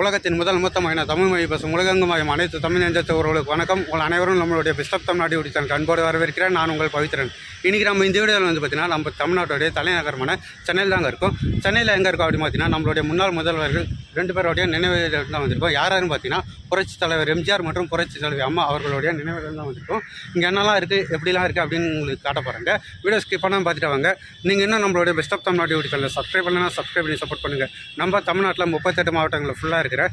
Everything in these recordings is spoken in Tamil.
உலகத்தின் முதல் மூத்தமான தமிழ் மொழி பேசும் உலகங்குமாயும் அனைத்து தமிழ் நெஞ்சத்தவர்களுக்கு வணக்கம். உங்கள் அனைவரும் நம்மளுடைய பிஸ்டப் தமிழ்நாடு உடித்தான் கண்போடு வரவேற்கிறேன். நான் உங்கள் பவித்திரன் இன்றைக்கி நம்ம இந்த வீடியோவில் வந்து பார்த்தீங்கன்னா நம்ம தமிழ்நாட்டுடைய தலைநகரமான சென்னையில் தாங்க இருக்கும். சென்னையில் எங்கே இருக்கும் அப்படின்னு பார்த்தீங்கன்னா நம்மளுடைய முன்னாள் முதல்வர்கள் ரெண்டு பேருடைய நினைவுகள் தான் வந்திருக்கோம் யார் பார்த்தீங்கன்னா புரட்சி தலைவர் எம்ஜிஆர் மற்றும் புரட்சி தலைவர் அம்மா அவர்களுடைய நினைவுகள் தான் வந்திருக்கோம் இங்கே என்னெல்லாம் இருக்குது எப்படிலாம் இருக்குது அப்படின்னு உங்களுக்கு காட்ட போகிறாங்க வீடியோ ஸ்கிப் பண்ணாமல் பார்த்துட்டு வாங்க. நீங்கள் இன்னும் நம்மளுடைய best of Tamil Nadu YouTube channel subscribe பண்ணலாம் சப்ஸ்கிரைப் பண்ணி சப்போர்ட் பண்ணுங்கள் நம்ம தமிழ்நாட்டில் முப்பத்தெட்டு மாவட்டங்களில் ஃபுல்லாக இருக்கிற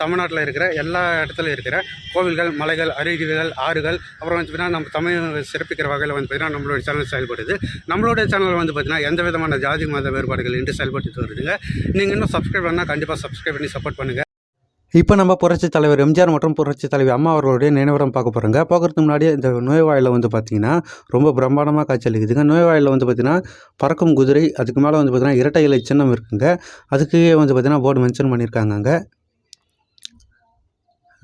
தமிழ்நாட்டில் இருக்கிற எல்லா இடத்துலையும் இருக்கிற கோவில்கள் மலைகள் அருவிகள் ஆறுகள் அப்புறம் வந்து பார்த்தீங்கன்னா நம்ம தமிழ் சிறப்பிக்கிற வகையில் வந்து பார்த்தீங்கன்னா நம்மளுடைய சேனல் செயல்படுது. நம்மளுடைய சேனல் வந்து பார்த்தீங்கன்னா எந்த விதமான ஜாதி மத வேறுபாடுகள் இன்று செயல்பட்டு வருதுங்க. நீங்கள் இன்னும் சப்ஸ்கிரைப் பண்ணால் கண்டிப்பாக சப்ஸ்கிரைப் பண்ணி சப்போர்ட் பண்ணுங்கள் இப்போ நம்ம புரட்சி தலைவர் எம்ஜிஆர் மற்றும் புரட்சி தலைவி அம்மா அவர்களுடைய நினைவிடம் பார்க்க போகிறோங்க போகிறதுக்கு முன்னாடி இந்த நோய்வாயில் வந்து பார்த்திங்கன்னா ரொம்ப பிரம்மாண்டமாக காய்ச்சலிக்குதுங்க நோய்வாயில் வந்து பார்த்திங்கன்னா பறக்கும் குதிரை அதுக்கு மேலே வந்து பார்த்திங்கன்னா இரட்டை இலை சின்னம் இருக்குங்க. அதுக்கு வந்து பார்த்திங்கன்னா போர்டு மென்ஷன் பண்ணியிருக்காங்க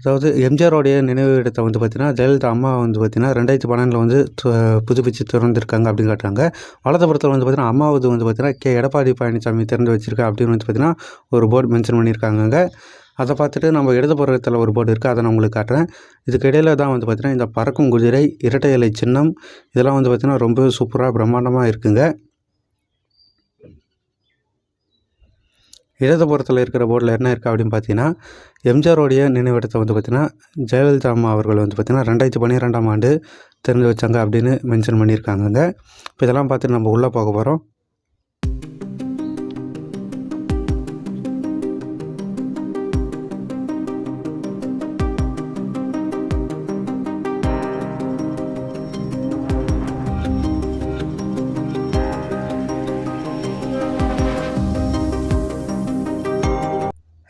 அதாவது எம்ஜிஆரோடைய நினைவு இடத்தை வந்து பார்த்திங்கன்னா ஜெயலலிதா அம்மா வந்து பார்த்திங்கன்னா ரெண்டாயிரத்தி பன்னெண்டில் வந்து து- புதுப்பிச்சு திறந்திருக்காங்க அப்படின்னு காட்டுறாங்க. வலதுபுறத்தில் வந்து பார்த்திங்கன்னா அம்மாவது வந்து பார்த்திங்கன்னா கே. எடப்பாடி பழனிசாமி திறந்து வச்சிருக்கா அப்படின்னு வந்து பார்த்திங்கன்னா ஒரு போர்டு மென்ஷன் பண்ணியிருக்காங்க அதை பார்த்துட்டு நம்ம இடதுபுறத்தில் ஒரு போர்டு இருக்குது அதை நான் உங்களுக்கு காட்டுறேன். இதுக்கு இடையில தான் வந்து பார்த்திங்கன்னா இந்த பறக்கும் குதிரை இரட்டை இலை சின்னம் இதெல்லாம் வந்து பார்த்திங்கன்னா ரொம்ப சூப்பராக பிரம்மாண்டமாக இருக்குங்க. இடதுபுறத்தில் இருக்கிற போர்டில் என்ன இருக்குது அப்படின்னு பார்த்தீங்கன்னா எம்ஜிஆரோடைய நினைவிடத்தை வந்து பார்த்திங்கன்னா ஜெயலலிதா அம்மா அவர்கள் வந்து பார்த்திங்கன்னா ரெண்டாயிரத்தி பன்னிரெண்டாம் ஆண்டு திறந்து வச்சாங்க அப்படின்னு மென்ஷன் பண்ணியிருக்காங்கங்க. இப்போ இதெல்லாம் பார்த்துட்டு நம்ம உள்ளே போக போகிறோம்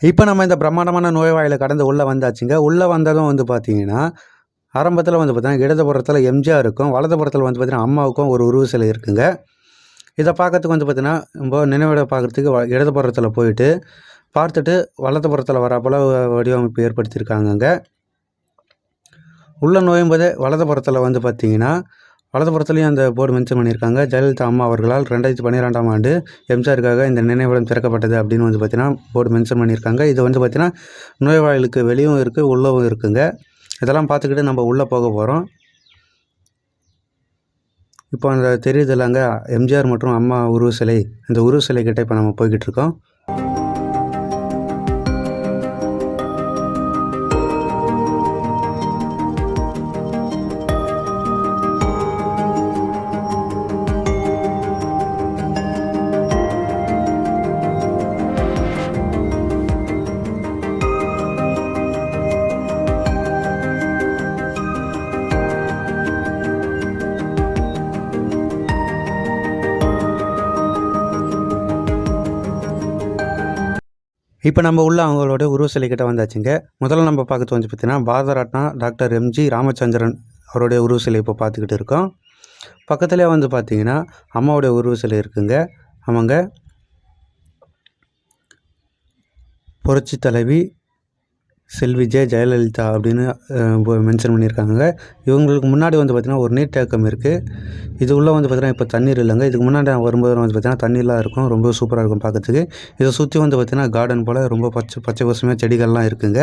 இப்போ நம்ம இந்த பிரம்மாண்டமான நோய்வாயில் கடந்து உள்ளே வந்தாச்சுங்க. உள்ளே வந்ததும் வந்து பார்த்தீங்கன்னா ஆரம்பத்தில் வந்து பார்த்தீங்கன்னா இடதுபுறத்தில் எம்ஜிஆர் இருக்கும் வலதுபுறத்தில் வந்து பார்த்தீங்கன்னா அம்மாவுக்கும் ஒரு உருவ சிலை இருக்குங்க. இதை பார்க்கறதுக்கு வந்து பார்த்தீங்கன்னா ரொம்ப நினைவிட பார்க்குறதுக்கு வ- இடதுபுறத்தில் போயிட்டு பார்த்துட்டு வலதுபுறத்தில் வராப்போல் வடிவமைப்பு ஏற்படுத்தியிருக்காங்கங்க. உள்ள நோயும்போதே வலதுபுறத்தில் வந்து பார்த்தீங்கன்னா வலதுபுறத்துலேயும் அந்த போர்டு மென்ஷன் பண்ணியிருக்காங்க. ஜெயலலிதா அம்மா அவர்களால் ரெண்டாயிரத்தி பன்னிரெண்டாம் ஆண்டு எம்ஜிஆருக்காக இந்த நினைவிடம் திறக்கப்பட்டது அப்படின்னு வந்து பார்த்தீங்கன்னா போர்டு மென்ஷன் பண்ணியிருக்காங்க. இது வந்து பார்த்தீங்கன்னா நுழைவாயிலுக்கு வெளியும் இருக்குது உள்ளவும் இருக்குங்க. இதெல்லாம் பார்த்துக்கிட்டு நம்ம உள்ளே போக போகிறோம் இப்போ அந்த தெரியுதுல்லங்க எம்ஜிஆர் மற்றும் அம்மா உருவ சிலை இந்த உருவ சிலை இப்போ நம்ம போய்கிட்டு இருக்கோம். இப்போ நம்ம உள்ள அவங்களோட உருவ சிலை வந்தாச்சுங்க. முதல்ல நம்ம பார்க்கறது வந்து பார்த்தீங்கன்னா பாரதராட்னா டாக்டர் எம்ஜி ராமச்சந்திரன் அவருடைய உருவ சிலை இப்போ பார்த்துக்கிட்டு இருக்கோம். பக்கத்துலேயே வந்து பார்த்தீங்கன்னா அம்மாவுடைய உருவ சிலை இருக்குங்க. அவங்க புரட்சி தலைவி செல்வி ஜெ ஜெயலலிதா அப்படின்னு மென்ஷன் பண்ணியிருக்காங்க. இவங்களுக்கு முன்னாடி வந்து பார்த்திங்கன்னா ஒரு நீர்த்தேக்கம் இருக்குது இது உள்ளே வந்து பார்த்திங்கன்னா இப்போ தண்ணீர் இல்லைங்க. இதுக்கு முன்னாடி நான் வரும்போது வந்து பார்த்திங்கன்னா தண்ணிலாம் இருக்கும். ரொம்ப சூப்பராக இருக்கும் பார்க்கறதுக்கு இதை சுற்றி வந்து பார்த்திங்கன்னா கார்டன் போல் ரொம்ப பச்சை பச்சை பசுமையாக செடிகள்லாம் இருக்குங்க.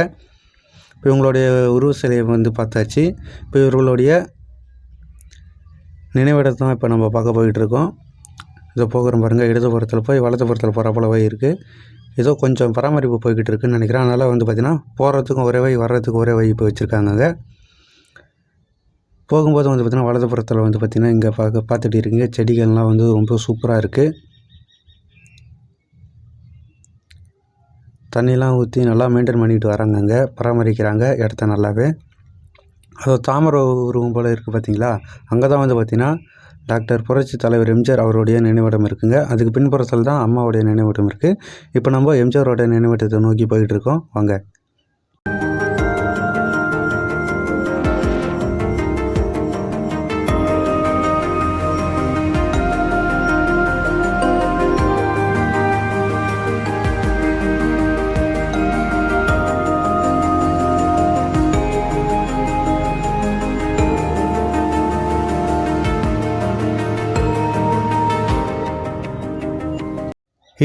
இப்போ இவங்களுடைய உருவ சிலையை வந்து பார்த்தாச்சு. இப்போ இவர்களுடைய நினைவிடத்தை தான் இப்போ நம்ம பார்க்க போயிட்டுருக்கோம் இதை போகிறோம் பாருங்கள் இடதுபுறத்தில் போய் வலதுபுறத்தில் போகிற போலவே இருக்குது ஏதோ கொஞ்சம் பராமரிப்பு போய்கிட்டு இருக்குன்னு நினைக்கிறேன். அதனால் வந்து பார்த்திங்கன்னா போகிறதுக்கும் ஒரே வழி வர்றதுக்கு ஒரே வழி இப்போ வச்சுருக்காங்க போகும்போது வந்து பார்த்திங்கன்னா வலதுபுறத்தில் வந்து பார்த்திங்கன்னா இங்கே பார்க்க பார்த்துட்டு இருக்கீங்க. செடிகள்லாம் வந்து ரொம்ப சூப்பராக இருக்குது தண்ணிலாம் ஊற்றி நல்லா மெயின்டைன் பண்ணிட்டு வராங்கங்க. பராமரிக்கிறாங்க. இடத்த நல்லாவே. அது தாமரை உருவம் போல் இருக்குது பார்த்தீங்களா அங்கே தான் வந்து பார்த்திங்கன்னா டாக்டர் புரட்சி தலைவர் எம்ஜிஆர் அவருடைய நினைவிடம் இருக்குங்க. அதுக்கு பின்புறத்தில் தான் அம்மாவுடைய நினைவிடம் இருக்குது இப்போ நம்ம எம்ஜிஆரோட நினைவிடத்தை நோக்கி போயிட்டுருக்கோம் வாங்க.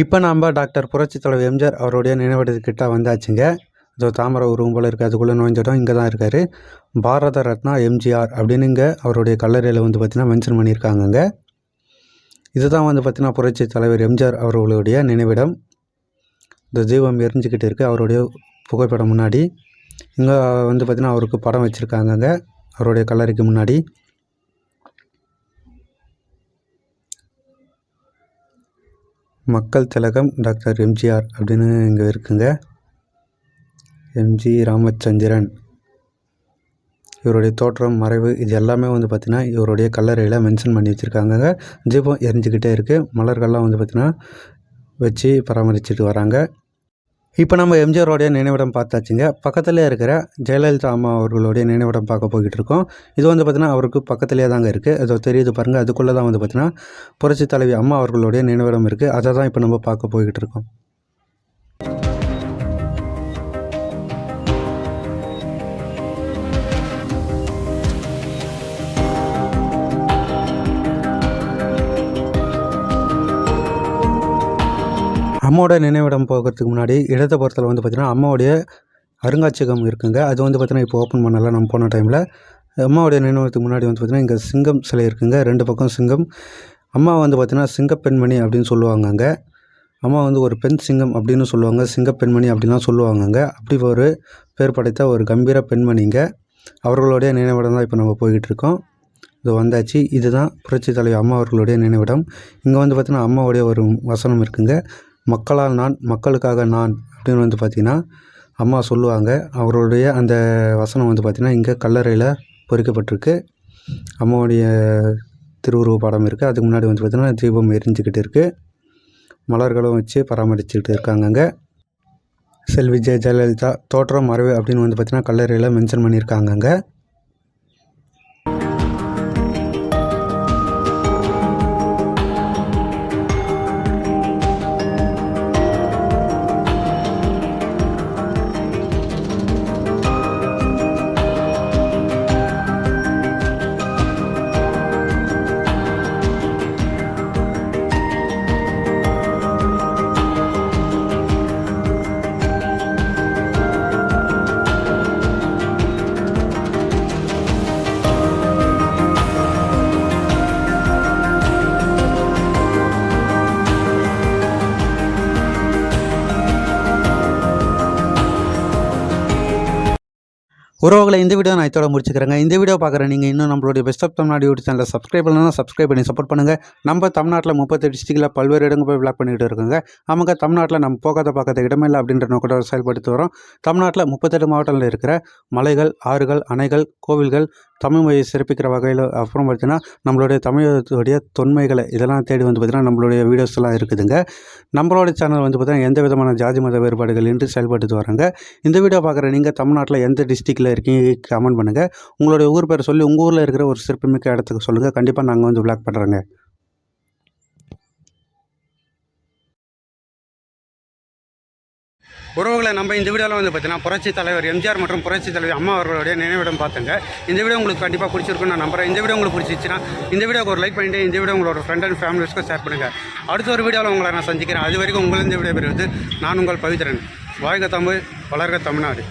இப்போ நம்ம டாக்டர் புரட்சி தலைவர் எம்ஜிஆர் அவருடைய நினைவிடத்துக்கிட்ட வந்தாச்சுங்க. இதோ தாமரை உருவம் போல் இருக்குது அதுக்குள்ளே நுழைஞ்சிடும் இங்கே தான் இருக்கார். பாரத ரத்னா எம்ஜிஆர் அப்படின்னு இங்கே அவருடைய கல்லறையில் வந்து பார்த்திங்கன்னா மென்ஷன் பண்ணியிருக்காங்கங்க. இதுதான் வந்து பார்த்திங்கன்னா புரட்சி தலைவர் எம்ஜிஆர் அவர்களுடைய நினைவிடம். இந்த தீபம் எரிஞ்சுக்கிட்டு இருக்குது அவருடைய புகைப்படம் முன்னாடி. இங்கே வந்து பார்த்திங்கன்னா அவருக்கு படம் வச்சுருக்காங்கங்க. அவருடைய கல்லறைக்கு முன்னாடி. மக்கள் திலகம் டாக்டர் எம்ஜிஆர் அப்படின்னு இங்கே இருக்குங்க. எம்ஜி ராமச்சந்திரன். இவருடைய தோற்றம் மறைவு இது எல்லாமே வந்து பார்த்திங்கன்னா இவருடைய கல்லறையில் மென்ஷன் பண்ணி வச்சுருக்காங்க தீபம் எரிஞ்சுக்கிட்டே இருக்குது மலர்கள்லாம் வந்து பார்த்திங்கன்னா வச்சு பராமரிச்சுட்டு வராங்க. இப்போ நம்ம எம்ஜிஆரோடைய நினைவிடம் பார்த்தாச்சுங்க. பக்கத்துலேயே இருக்கிற ஜெயலலிதா அம்மா அவர்களுடைய நினைவிடம் பார்க்க போய்கிட்டு இருக்கோம். இது வந்து பார்த்திங்கன்னா அவருக்கு பக்கத்துலேயே தாங்க இருக்குது அது தெரியுது பாருங்கள் அதுக்குள்ளே தான் வந்து பார்த்திங்கன்னா புரட்சி தலைவி அம்மா அவர்களுடைய நினைவிடம் இருக்குது அதை தான் இப்போ நம்ம பார்க்க போய்கிட்டு இருக்கோம். அம்மாவோட நினைவிடம் போகிறதுக்கு முன்னாடி இடதுபுறத்தில் வந்து பார்த்திங்கன்னா அம்மாவுடைய அருங்காட்சியகம் இருக்குங்க. அது வந்து பார்த்திங்கன்னா இப்போ ஓப்பன் பண்ணலாம் நம்ம போன டைமில் அம்மாவுடைய நினைவகத்துக்கு முன்னாடி வந்து பார்த்திங்கன்னா இங்கே சிங்கம் சிலை இருக்குங்க. ரெண்டு பக்கம் சிங்கம். அம்மா வந்து பார்த்திங்கன்னா சிங்கப்பெண்மணி அப்படின்னு சொல்லுவாங்க அங்கே அம்மா வந்து ஒரு பெண் சிங்கம் அப்படின்னு சொல்லுவாங்க. சிங்கப்பெண்மணி அப்படின்லாம் சொல்லுவாங்கங்க. அப்படி ஒரு பேர் படைத்த ஒரு கம்பீர பெண்மணிங்க. அவர்களுடைய நினைவிடம் தான் இப்போ நம்ம போய்கிட்டு இருக்கோம். இது வந்தாச்சு. இதுதான் புரட்சி தலைவர் அம்மா அவர்களுடைய நினைவிடம். இங்கே வந்து பார்த்திங்கன்னா அம்மாவுடைய ஒரு வசனம் இருக்குங்க. மக்களால் நான் மக்களுக்காக நான் அப்படின்னு வந்து பார்த்திங்கன்னா அம்மா சொல்லுவாங்க. அவருடைய அந்த வசனம் வந்து பார்த்திங்கன்னா இங்கே கல்லறையில் பொறிக்கப்பட்டிருக்கு. அம்மாவுடைய திருவுருவ படம் இருக்குது அதுக்கு முன்னாடி வந்து பார்த்திங்கன்னா தீபம் எரிஞ்சுக்கிட்டு இருக்குது மலர்களும் வச்சு பராமரிச்சுக்கிட்டு இருக்காங்க அங்கே செல்வி ஜெய ஜெயலலிதா தோற்றம் மறைவு அப்படின்னு வந்து பார்த்திங்கன்னா கல்லறையில் மென்ஷன் பண்ணியிருக்காங்க அங்கே உறவுகளை இந்த வீடியோ நான் இதோட முடிச்சுக்கிறேங்க. இந்த வீடியோ பார்க்குற நீங்கள் இன்னும் நம்மளுடைய பெஸ்ட் ஆஃப் தமிழ்நாடு யூடியூப் சேனலில் சப்ஸ்கிரைப் பண்ணலாம் சப்ஸ்கிரைப் பண்ணி சப்போர்ட் பண்ணுங்கள் நம்ம தமிழ்நாட்டில் முப்பத்தெட்டு டிஸ்ட்ரிக்டில் பல்வேறு இடங்கள் போய் பிளாக் பண்ணிக்கிட்டு இருக்குங்க. நமக்கு தமிழ்நாட்டில் நம்ம போகாத பார்க்காத இடமே இல்லை அப்படின்ற நோக்கத்தோட செயல்படுத்தி வரோம். தமிழ்நாட்டில் முப்பத்தெட்டு மாவட்டங்களில் இருக்கிற மலைகள் ஆறுகள் அணைகள் கோவில்கள் தமிழ் மொழியை சிறப்பிக்கிற வகையில் அப்புறம் பார்த்தீங்கன்னா நம்மளுடைய தமிழகத்துடைய தொன்மைகளை இதெல்லாம் தேடி வந்து பார்த்திங்கன்னா நம்மளுடைய வீடியோஸ்லாம் இருக்குதுங்க. நம்மளோட சேனல் வந்து பார்த்திங்கன்னா எந்த விதமான ஜாதி மத வேறுபாடுகள் இன்றி செயல்பட்டு வராங்க. இந்த வீடியோ பார்க்குற நீங்கள் தமிழ்நாட்டில் எந்த டிஸ்ட்ரிக்டில் இருக்கீங்க கமெண்ட் பண்ணுங்கள் உங்களுடைய ஊர் பேர் சொல்லி உங்கள் ஊரில் இருக்கிற ஒரு சிறப்புமிக்க இடத்துக்கு சொல்லுங்கள் கண்டிப்பாக நாங்கள் வந்து விளாக் பண்ணுறோங்க உறவுகளை நம்ம இந்த வீடியோவில் வந்து பார்த்தீங்கன்னா புரட்சி தலைவர் எம்ஜிஆர் மற்றும் புரட்சி தலைவர் அம்மா அவர்களுடைய நினைவிடம் பார்த்துங்க. இந்த வீடியோ உங்களுக்கு கண்டிப்பாக பிடிச்சிருக்குன்னு நான் நம்புறேன். இந்த வீடியோ உங்களுக்கு பிடிச்சிச்சுன்னா இந்த வீடியோக்கு ஒரு லைக் பண்ணிட்டு இந்த வீடியோ உங்களோட ஃப்ரெண்ட் அண்ட் ஃபேமிலிஸ்க்கும் ஷேர் பண்ணுங்கள் அடுத்த ஒரு வீடியோவில் உங்களை நான் சந்திக்கிறேன். அது வரைக்கும் உங்களிருந்து வீடியோ பெறுவது நான் உங்கள் பவித்திரன் வாழ்க தமிழ் வளர்க தமிழ்நாடு.